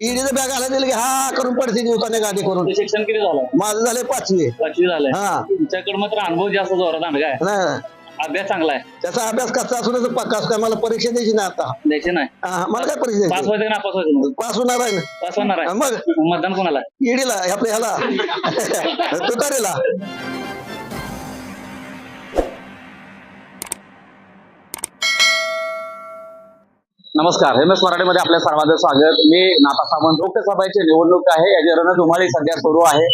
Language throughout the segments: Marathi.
ईडीचं बॅग आला दिलं की हा करून पडते दिवसाने गाडी करून. शिक्षण किती झालं? माझं झालंय पाचवी. पाचवी झालंय. हा. तुमच्याकडे मात्र अनुभव जास्त जोरात आहे काय. अभ्यास चांगला आहे. त्याचा अभ्यास कसा असून पक्का काय मला परीक्षा द्यायची नाही आता. द्यायचे नाही? हा, मला काय परीक्षा पास द्यायची व्हायचं का नापास व्हायचं मग? पास होणार आहे ना. पास होणार आहे. मग? मतदान कोणाला ईडीला आपल्या ह्याला. तुतारीला. नमस्कार एम एस मराठीमध्ये आपल्या सर्वांचं स्वागत. मी नाथा सामंत लोकसभेची निवडणूक आहे. याची रणधुमाळी सध्या सुरू आहे.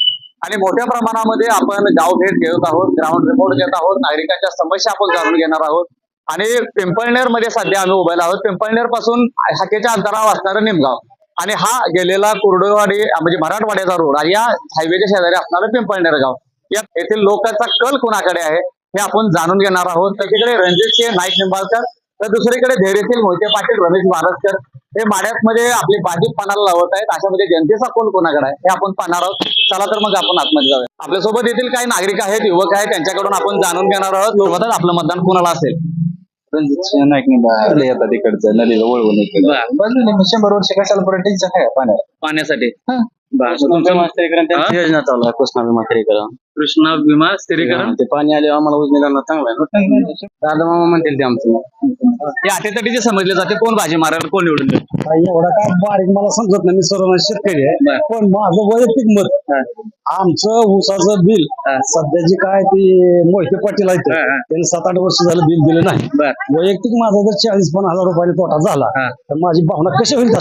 आणि मोठ्या प्रमाणामध्ये आपण गाव भेट घेत आहोत ग्राउंड रिपोर्ट घेत आहोत. नागरिकांच्या समस्या आपण जाणून घेणार आहोत. आणि पिंपळनेरमध्ये सध्या आम्ही उभेला आहोत. पिंपळनेरपासून हाकेच्या अंतरावर असणारं निमगाव. आणि हा गेलेला कुर्डवाडी म्हणजे मराठवाड्याचा रोड आणि या हायवेच्या शेजारी असणारं पिंपळनेर गाव. या येथील लोकांचा कल कुणाकडे आहे हे आपण जाणून घेणार आहोत. त्याच्याकडे रणजित सिंह नाईक निंबाळकर तर दुसरीकडे धैर्यशील मोहिते पाटील रमेश महाराजकर हे माड्यात मध्ये आपली भाजी पानाला लावत आहेत अशामध्ये जनतेचा कोण कोणाकडे आहे हे आपण पाहणार आहोत चला तर मग आपण आतमध्ये जाऊया आपल्यासोबत येथील काही नागरिक आहेत युवक आहेत त्यांच्याकडून आपण जाणून घेणार आहोत सुरुवातच आपलं मतदान कोणाला असेल नाईक येतात तिकडचं नदीला वळवून शंभर वर्ष कशाला पर्यंत टेन्शन पाण्यात पाण्यासाठी हा? योजना चालू आहे कृष्णा विमा करण कृष्णा विमा स्थिरीकरण ते पाणी आले आम्हाला उजनीला चांगलं आहे ना. दादा मामा म्हणतील ते आमचं हे अटीतटीचे समजले जाते कोण भाजी मारेल कोण निवडून देईल एवढा काय बारीक मला समजत नाही मी सर्व शेतकरी आहे बर. पण माझं वैयक्तिक मत हा. आमचं ऊसाचं बिल हा. सध्याची काय ती मोहिते पाटील आहेत हा, हा. त्यांनी सात आठ वर्ष झालं बिल दिलं नाही बर वैयक्तिक माझा जर चाळीस पण हजार रुपयाने तोटा झाला हा. तर माझी भावना कशी होईल त्या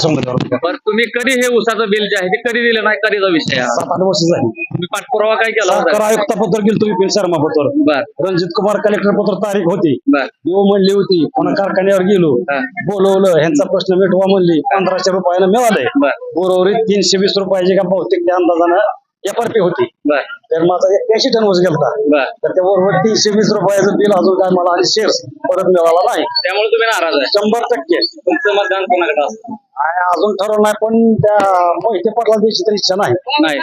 बर तुम्ही कधी हे उसाचं बिल जे आहे ते कधी दिलं नाही कधीचा विषय आहे हा? सात आठ वर्ष झाली. तुम्ही पाठपुरावा काय केला सरकार आयुक्त पत्र गेलं तुम्ही शर्मा पत्र बर. रणजित कुमार कलेक्टर पत्र तारीख होती. बर. येऊ म्हणली होती पुन्हा कारखान्यावर गेलो. हा. बोलवलं ह्यांचा प्रश्न मिटवा म्हणली. पंधराशे रुपयाला मिळालंय. बर. तीनशे वीस रुपयाची का बहुतेक त्या अंदाजानं एफआरपी होती. बर. तर माझा एक्क्याऐंशी टन ऊस गेलता. बर. तर त्या बरोबर तीनशे वीस रुपयाचं बिल अजून काय मला आणि शेअर्स परत मिळाला नाही. त्यामुळे तुम्ही नाराज आहे. शंभर टक्के. तुमचं मतदान कोणाकडे असतं? आणि अजून ठरवलं नाही पण त्या मोहिते पाटला द्यायची तर इच्छा नाही. नाही.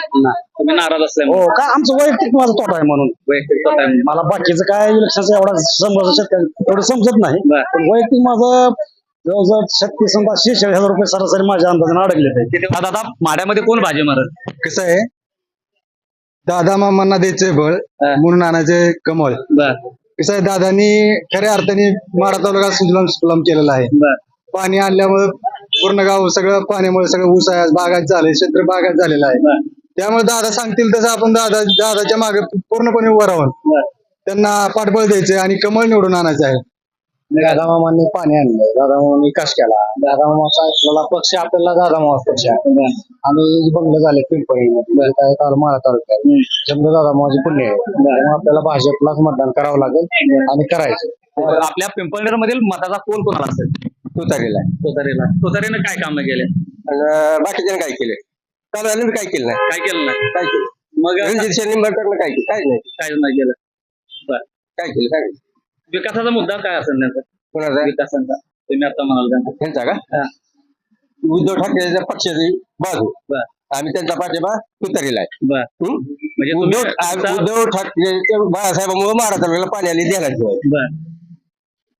तुम्ही नाराज असल्यामुळे हो काय आमचं वैयक्तिक माझा तोटा आहे म्हणून. वैयक्तिक स्वतः आहे. मला बाकीचं काय इलेक्शनचं एवढा समज एवढं समजत नाही. पण वैयक्तिक माझं जवळजवळ छत्तीस समजा शेहेचाळीस हजार रुपये सरासरी माझ्या अंदाजाने अडकले आता माड्यामध्ये कोण भाजी मारल कसं आहे? दादा मामांना द्यायचंय बळ हा. म्हणून आणायचे कमळ. बर. कसं आहे दादानी खऱ्या अर्थाने माडा तालुका सुजलाम सुफलाम केलेला आहे. बर. पाणी आणल्यामुळे पूर्ण गाव सगळं पाण्यामुळे सगळं ऊस आहे बागायत झालंय क्षेत्र बागायत झालेलं आहे. बर. त्यामुळे दादा सांगतील तसं आपण दादा दादाच्या मागे पूर्णपणे उभं राहून बर. त्यांना पाठबळ द्यायचे आणि कमळ निवडून आणायचं आहे. दादा मामांनी पाणी आणलं दादा मामांनी विकास केला? दादा मामाचा आपल्याला पक्ष आपल्याला दादा मामा पक्ष आहे. आणि बंगले झाले पिंपळी काय काल माळा तालुक्यात. समजा दादा मामाचे पुण्य आहे. त्यामुळे आपल्याला भाजपलाच मतदान करावं लागेल आणि करायचं. तर आपल्या पिंपळनेर मधील मताचा कोण कोणाला असेल? तुतारीला. तुतारीला. तुतारीनं काय कामं केले? बाकीच्याने काय केलं? काल काय केलं नाही? काय केलं नाही? काय केलं? मग रणजित काय केलं? काय नाही. काय नाही केलं. बर. काय केलं? काय केलं? विकासाचा मुद्दा काय असेल त्यांचा कोणाचा? विकासाचा. तुम्ही आता म्हणाल त्यांचा. त्यांचा का? हा. उद्धव ठाकरेच्या पक्षाची बाजू. बर. आम्ही त्यांचा पाठिंबा तुतारीला आहे. बर. हं? म्हणजे उद्धव ठाकरे बाळासाहेबांमुळे तालुक्याला पाणी आली देण्याची आहे बर.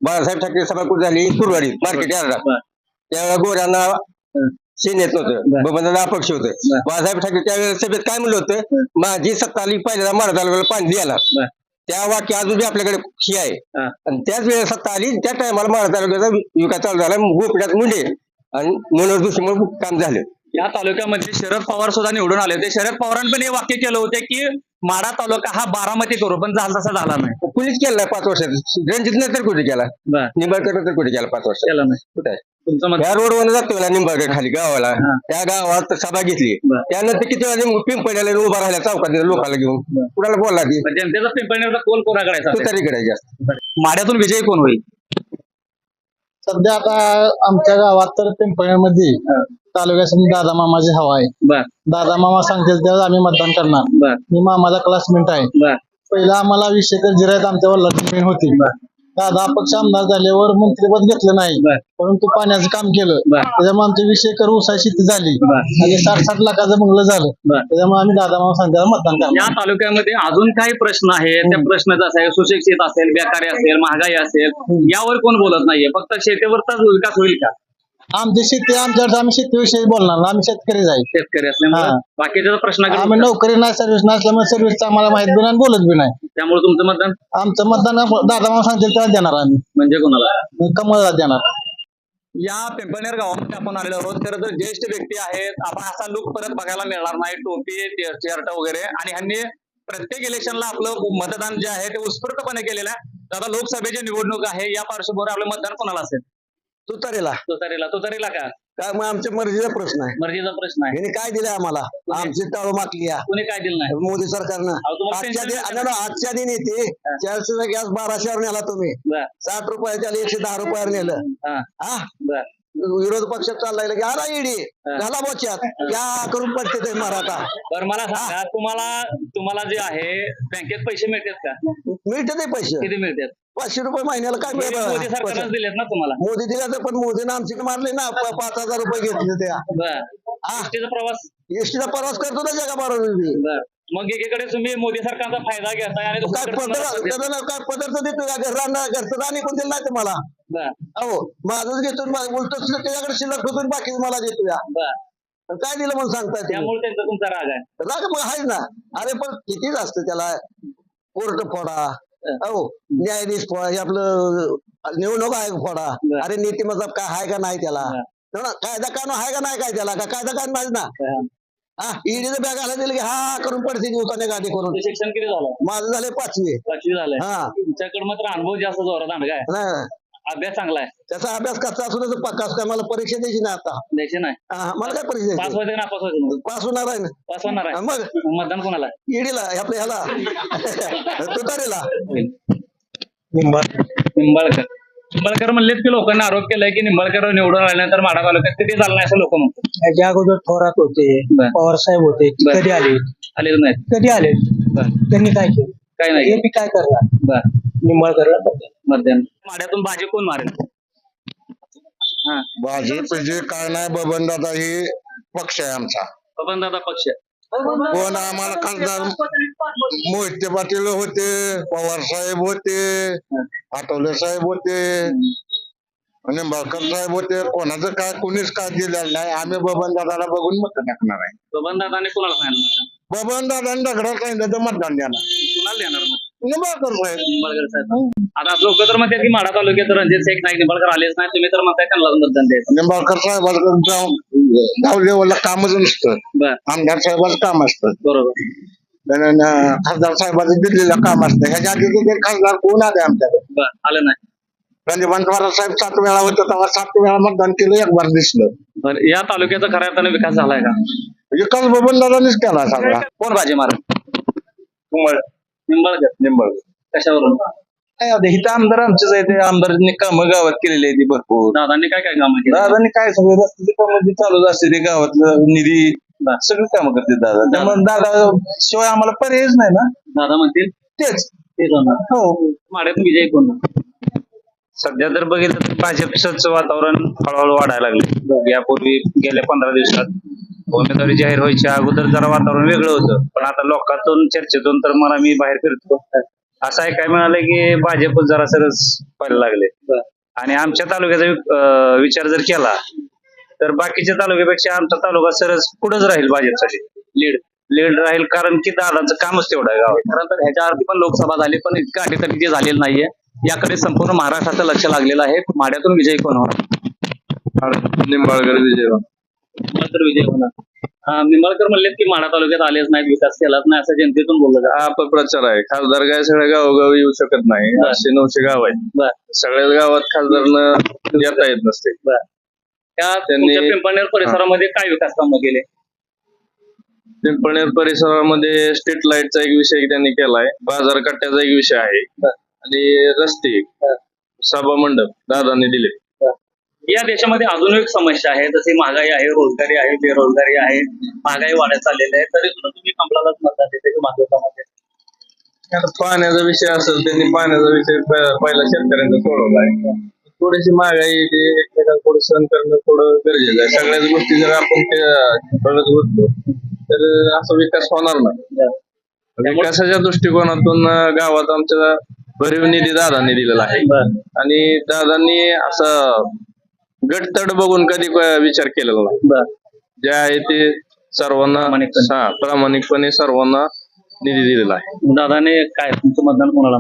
बाळासाहेब ठाकरे सभा कुठे झाली? कुरवाडी मार्केट यार्डला बर. त्यावेळेला गोऱ्यांना. शेण येत नव्हतं. बर. अपक्ष होतं. बर. बाळासाहेब ठाकरे त्यावेळेला सभेत काय म्हणलं होतं? माझी सत्ता आली पहिल्यांदा तालुक्याला पाणी द्यायला. बर. त्या वाक्य अजून आपल्याकडे ही आहे. आणि त्याच वेळेस सत्ता आली त्या टायमाला महाराज तालुक्याचा विकास चालू झाला गोपीनाथ मुंडे आणि मनोहर जोशीमुळे काम झालं. या तालुक्यामध्ये शरद पवार सुद्धा निवडून आले होते. शरद पवारांनी पण हे वाक्य केलं होतं की माडा तालुका हा बारामती करू पण झाला तसा झाला नाही. कुणीच केलं नाही पाच वर्षात? रणजितनं तर कुठे केला? निंबाळकर तर कुठे केला पाच वर्षात? केलं नाही. कुठे? आहे तुमचं मत? या रोडवर जातो ना निंबाळकर खाली गावाला. त्या गावात सभा घेतली. त्यानंतर किती वेळा पिंपळ्याला उभा राहिला चौकात लोकांना घेऊन. कुणाला बोलला ती पण जनतेचा पिंपळनेरचा कोल कोणाकडे आहे तू सध्या? तरी कडे जास्त. माड्यातून विजय कोण होईल? सध्या आता आमच्या गावात तर पिंपळ्यामध्ये तालुक्यासाठी दादा मामाची हवा आहे. बर. दादा मामा सांगतील त्यावेळेस आम्ही मतदान करणार. बर. मी मामाचा क्लासमेट आहे. बर. पहिला आम्हाला वीस एकर जिरायत आमच्या वडिलांची मेन होती. दादा अपक्ष आमदार झाल्यावर मंत्रिपद घेतलं नाही. बर. परंतु पाण्याचं काम केलं. बर. त्याच्यामुळे आमची वीस एकर ऊसाची शेती झाली. बर. आणि साठ साठ लाखाचं बंगलं झालं. बर. त्याच्यामुळे आम्ही दादा मामा सांगताना मतदान करणार. या तालुक्यामध्ये अजून काही प्रश्न आहेत. त्या प्रश्नाचा असेल सुशिक्षित असेल बेकारी असेल महागाई असेल यावर कोण बोलत नाहीये. फक्त शेतीवरचाच विकास होईल का? आमची शेती आमच्याकडे आम्ही शेतीविषयी बोलणार. आम्ही शेतकरी जाईल शेतकरी असल्यामुळे हा. बाकीच्या प्रश्न आम्ही नोकरी नाही सर्व्हिस नसल्यामुळे सर्व्हिसचं आम्हाला माहीत बी नाही बोलत बी नाही. त्यामुळे तुमचं मतदान? आमचं मतदान दादा मामा सांगतील त्याला देणार आम्ही. म्हणजे कोणाला? कमळला देणार. या पिंपळनेर गावामध्ये आपण आलेलो आहोत. खरं तर ज्येष्ठ व्यक्ती आहेत. आपण असा लुक परत बघायला मिळणार नाही. टोपी शर्ट वगैरे. आणि ह्यांनी प्रत्येक इलेक्शनला आपलं मतदान जे आहे ते उत्स्फूर्तपणे केलेलं आहे. आता लोकसभेची निवडणूक आहे. या पार्श्वभूमीवर आपलं मतदान कोणाला असेल? तुतारीला. तुतारीला. तुतारीला का? काय मग आमच्या मर्जीचा प्रश्न आहे. मर्जीचा प्रश्न आहे. ह्याने काय दिलंय आम्हाला? आमची टाळू आहे. कोणी काय दिलं नाही? मोदी सरकारनं. तुम्हाला आजच्या pension दिन आजच्या दिन येते चारशेचा गॅस बाराशेवर नेला तुम्ही. बर. साठ रुपयाच्या एकशे दहा रुपयावर नेलं. हा. हा? बर. विरोध पक्षात चाललाय की आला ईडी. झाला बोच्यात या करून पडते ते मराठा? बरं मला सांगा तुम्हाला तुम्हाला जे आहे बँकेत पैसे मिळतात का? मिळते ते पैसे. किती मिळतात? पाचशे रुपये महिन्याला काय मोदी मिळतं? सरकारनं दिलेत ना तुम्हाला? मोदी दिला तर पण मोदीनं आमची मारले ना प- पाच हजार रुपये घेतले त्या. बर. हा. एसटीचा प्रवास? एसटीचा प्रवास करतो ना जगा बरोबर बर. मग एकीकडे तुम्ही मोदी सरकारचा फायदा घेताय आणि काय दुसरीकडे पदार्थ तुम्हाला पद- त्याला काय पदार्थ देतो का? घरचं राणी कोण दिलं नाही तुम्हाला. बर. अहो माझंच घेतो उलट त्याच्याकडे शिल्लक होतो बाकी मला देतो या बर. पण काय दिलं म्हणून सांगताय तुम्ही? त्यामुळे त्यांचा तुमचा राग आहे. राग मग आहेच ना. अरे पण कितीच असतं त्याला? कोर्ट फोडा. अहो न्यायाधीश फोडा हे आपलं निवडणूक आयोग फोडा. अरे नीती मतलब काय आहे का नाही त्याला? कायदा कानून आहे का नाही काय त्याला? का कायदा कानून नाही ना? हा. ईडीचं बॅग आला दिलं की हा करून पडते दिवसाने गाडी करून. शिक्षण किती झालं? माझं झाले पाचवी. पाचवी झालंय. हा. तुमच्याकडे मात्र अनुभव जास्त जोरात आहे काय? नाही. अभ्यास चांगला आहे. त्याचा अभ्यास कसा असू तर पक्का असतो मला परीक्षा द्यायची नाही आता. द्यायचे नाही. हा, मला काय परीक्षा पास द्यायची व्हायचं का नापास व्हायचं मग? पास होणार आहे ना. पास होणार हा, आहे. मग मग? मतदान कोणाला ईडीला आपल्या ह्याला. तुतारीला. निंबाळकर. निंबाळकर. म्हणलेत की लोकांनी आरोप केलाय की निंबाळकर निवडून आल्यानंतर माडा तालुक्यात किती झालं नाही असं लोक म्हणतात. याच्या अगोदर थोरात होते बर. पवार साहेब होते बर. कधी आले आलेलं नाही कधी आले बर. त्यांनी काय केलं? काय हे नाही बी काय करणार? बर. निंबाळकरला माड्यातून भाजी कोण मारेल? हा. भाजप जे काय नाही बबन दादा हे पक्ष आहे आमचा. बबन दादा पक्ष. कोण आम्हाला खासदार मोहिते पाटील होते पवार साहेब होते आठवले साहेब होते निंबाळकर साहेब होते कोणाचं काय कोणीच काय दिलेलं नाही. आम्ही बबन दादाला बघून मत टाकणार आहे. बबन दादाने कोणाला सांगितलं? बबन दादाने दगडात सांगितलं तर मतदान देणार. कुणाला देणार मग निंबाळकर साहेब निंबाळकर साहेब. आता लोक तर म्हणतात की माडा तालुक्यात रणजित शेख नाईक निंबाळकर आलेच नाही तुम्ही तर म्हणताय त्यांना मतदान द्यायचं. निंबाळकर साहेबाचं जाऊन गाव लेवलला कामच नसतं. आमदार साहेबाचं काम असतं. बरोबर. खासदार साहेबाचं दिलेलं काम असतं. ह्याच्या आधी खासदार कोण आले आमच्याकडे? आलं नाही. रणजित पवार साहेब सात वेळा होतं तेव्हा सात वेळा मतदान केलं एक बार दिसलं. बर या तालुक्याचा खऱ्या अर्थाने विकास झालाय का? विकास बबन दादानीच केला सगळा. कोण भाजी मार निंबाळकर निंबाळकर कशावरून? काय आता इथं आमदार आमचेच आहे ते आमदारांनी कामं गावात केलेली आहे ती भरपूर. दादांनी काय काय कामं केली? दादानी काय सगळे रस्त्याची कामं जी चालूच असते ते गावातलं निधी सगळी कामं करते दादा. त्यामुळे दादा शिवाय आम्हाला पर्यायच नाही ना. दादा म्हणतील? तेच. तेच होणार. हो. माड्यातून विजय कोण? सध्या तर बघितलं तर भाजपचंच वातावरण हळूहळू वाढायला लागले यापूर्वी गेल्या पंधरा दिवसात उमेदवारी जाहीर व्हायच्या अगोदर जरा वातावरण वेगळं होतं. पण आता लोकांतून चर्चेतून तर मला मी बाहेर फिरतो. असं आहे काय मिळालं की भाजप जरा सरस व्हायला लागले. आणि आमच्या तालुक्याचा विचार जर केला तर बाकीच्या तालुक्यापेक्षा आमचा तालुका सरस पुढेच राहील भाजपसाठी. लीड लीड राहील कारण की दादाचं कामच तेवढं आहे गावात. खरं तर ह्याच्या आधी पण लोकसभा झाली पण इतकं अटीतटी जे झालेलं नाहीये याकडे संपूर्ण महाराष्ट्राचं लक्ष लागलेलं आहे. माड्यातून विजय कोण होणार? निंबाळकर विजय तर विजय होणार. हा, निंबाळकर म्हणलेत की माडा तालुक्यात आलेच नाहीत विकास केलाच नाही असं जनतेतून बोललं हा अपप्रचार आहे. खासदार काय सगळ्या गावोगावी येऊ शकत नाही. आठशे नऊशे गाव आहेत. सगळ्याच गावात खासदारनं येता येत नसते. त्या तुमच्या पिंपळनेर परिसरामध्ये काय विकास कामं केले? पिंपळनेर परिसरामध्ये स्ट्रीट लाईटचा एक विषय त्यांनी केलाय. बाजार कट्ट्याचा एक विषय आहे. आणि रस्ते. सभा मंडप दादांनी दिले या देशामध्ये अजून एक समस्या आहे. जशी महागाई आहे रोजगारी आहे बेरोजगारी आहे महागाई वाढत चाललेली आहे. तरी सुद्धा तुम्ही कमलालाच मतदान देते आता पाण्याचा विषय असेल त्यांनी पाण्याचा विषय पहिला शेतकऱ्यांचा सोडवलाय थोडीशी महागाई ते एकमेकांना थोडं सहन करणं थोडं गरजेचं आहे. सगळ्याच गोष्टी जर आपण बघत बसलो तर असा विकास होणार नाही. विकासाच्या दृष्टिकोनातून गावात आमच्या भरीव निधी दादांनी दिलेला आहे. आणि दादांनी असं गटतड बघून कधी विचार केलेला नाही जे आहे ते सर्वांना प्रामाणिकपणे. हा, प्रामाणिकपणे सर्वांना निधी दिलेला आहे. दादाने काय तुमचं मतदान कोणाला?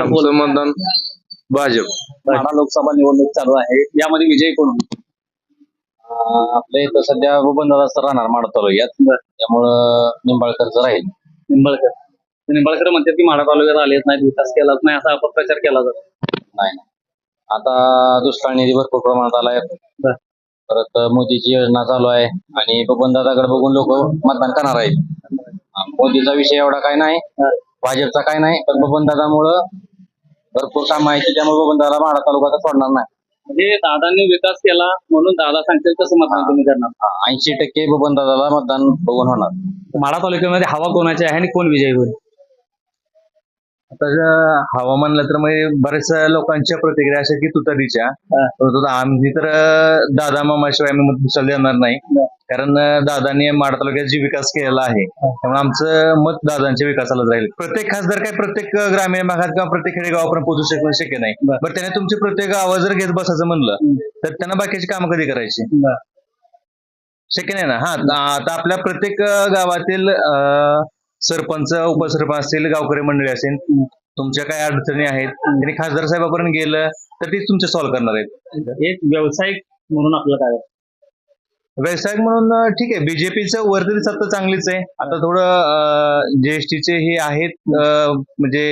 आमचं मतदान भाजप. लोकसभा निवडणूक चालू आहे. यामध्ये विजय कोण? आपल्या इथं सध्या बंदोबस्त राहणार माडा तालुक्यात. त्यामुळं निंबाळकरचं राहील. निंबाळकर. निंबाळकर म्हणतात की माढा तालुक्यात आलेच नाहीत विकास केलाच नाही असा अपप्रचार केला जातो. नाही नाही. आता दुष्काळ निधी भरपूर प्रमाणात आलाय. बर. परत मोदीची योजना चालू आहे आणि बबनदादाकडे बघून लोक मतदान करणार आहेत. मोदीचा विषय एवढा काय नाही भाजपचा काय नाही पण बबनदादामुळं भरपूर काम आहे त्यामुळे बबनदादा माडा तालुक्यात सोडणार नाही. म्हणजे दादांनी विकास केला म्हणून दादा सांगतील तसं मतदान तुम्ही करणार. ऐंशी टक्के बबनदादाला मतदान बघून होणार. माढा तालुक्यामध्ये हवा कोणाची आहे आणि कोण विजयी होईल? आता हवामानला तर म्हणजे बऱ्याच लोकांच्या प्रतिक्रिया अशा की तुतारीच्या. परंतु आम्ही तर दादा मामाशिवाय आम्ही मत देणार नाही. कारण दादांनी माड तालुक्यात जी विकास केलेला आहे त्यामुळे आमचं मत दादांच्या विकासाला राहील प्रत्येक खासदार काय प्रत्येक ग्रामीण भागात किंवा प्रत्येक खेडेगावापर्यंत पोहोचू शकणं शक्य नाही बर. बरं त्याने तुमचे प्रत्येक गाव जर घेत बसायचं म्हणलं तर त्यांना बाकीची कामं कधी करायची शक्य नाही ना हा आता आपल्या प्रत्येक गावातील सरपंच उपसरपंच असतील गावकरी मंडळी असेल तुमच्या काय अडचणी आहेत त्यांनी खासदार साहेबापर्यंत गेलं तर तेच तुमचे सॉल्व्ह करणार आहेत. एक व्यावसायिक म्हणून आपलं काय? व्यावसायिक म्हणून ठीक आहे. बीजेपीचं वरती सत्ता चांगलीच आहे. आता थोडं जीएसटीचे हे आहेत म्हणजे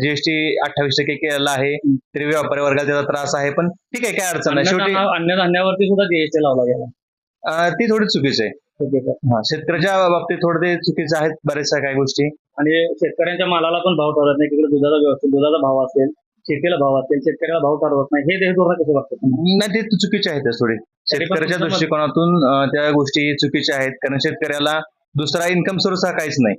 जीएसटी अठ्ठावीस टक्के केलेला आहे. तरी व्यापारी वर्गाला त्याचा त्रास आहे पण ठीक आहे काय अडचण नाही. शेवटी अन्नधान्या- अन्नधान्यावरती सुद्धा जीएसटी लावला गेला. ती थोडी चुकीची आहे. हा शेतकऱ्याच्या बाबतीत थोडे ते चुकीचे आहेत बऱ्याचशा काही गोष्टी. आणि शेतकऱ्यांच्या मालाला पण भाव ठरत नाही तिकडे दुधाचा व्यवस्थित दुधाचा भाव असेल शेतीला भाव असेल शेतकऱ्याला भाव ठरवत नाही हे धोरण कसं वाटतं? नाही ते चुकीचे आहेत थोडे. शेतकऱ्याच्या दृष्टिकोनातून त्या गोष्टी चुकीच्या आहेत कारण शेतकऱ्याला दुसरा इन्कम सोर्स हा काहीच नाही.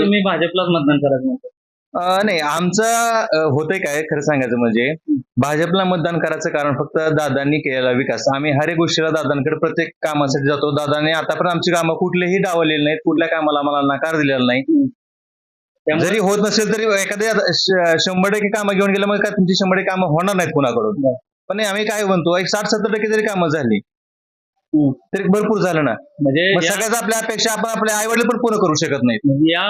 तुम्ही भाजपलाच मतदान करायचं नाही आमचं होतंय काय खरं सांगायचं म्हणजे भाजपला मतदान करायचं कारण फक्त दादांनी केलेला विकास. आम्ही हर एक गोष्टीला दादांकडे प्रत्येक कामासाठी जातो. दादाने आतापर्यंत आमची कामं कुठलेही डावलेली नाहीत कुठल्या कामाला आम्हाला नकार दिलेला नाही. जरी होत नसेल तरी एखाद्या शंभर टक्के कामं घेऊन गेलं मग काय तुमची शंभर टक्के कामं होणार नाहीत कुणाकडून. पण नाही, आम्ही काय म्हणतो एक साठ सत्तर टक्के जरी कामं झाली. तरी भरपूर झालं ना. म्हणजे सगळ्याच आपल्या अपेक्षा आपण आपल्या आई वडील पण पूर्ण करू शकत नाहीत. म्हणजे या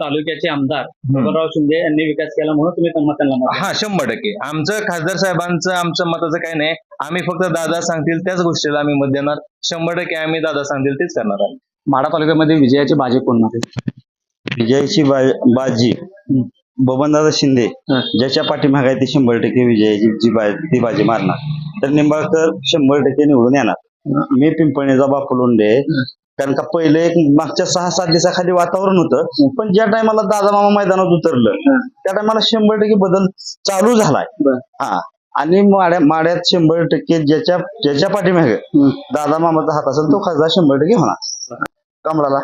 तालुक्याचे आमदार बबनराव शिंदे यांनी विकास केला म्हणून तुम्ही त्यांना त्यांना. हा शंभर टक्के. आमचं खासदार साहेबांचं आमचं मताचं काही नाही. आम्ही फक्त दादा सांगतील त्याच गोष्टीला आम्ही मत देणार. शंभर टक्के आम्ही दादा सांगतील तेच करणार आहे माढा तालुक्यामध्ये विजयाचे भाजप कोण आहे विजयाची बा- बाजी. बबनदादा शिंदे. ज्याच्या पाठीमागे आहे ते शंभर टक्के विजयाची जी बा- ती बाजी मारणार. तर निंबाळकर शंभर टक्के निवडून येणार. मी पिंपळणीचा बापू लोंढे कारण का पहिले एक मागच्या सहा सात दिवसाखाली वातावरण होतं. पण ज्या टायमाला दादा मामा मैदानात उतरलं त्या टायमाला शंभर टक्के बदल चालू झालाय. हा. आणि माड्या माड्यात शंभर टक्के ज्याच्या ज्याच्या पाठीमागे दादा मामाचा हात असेल तो खासदार शंभर टक्के होणार कमळाला.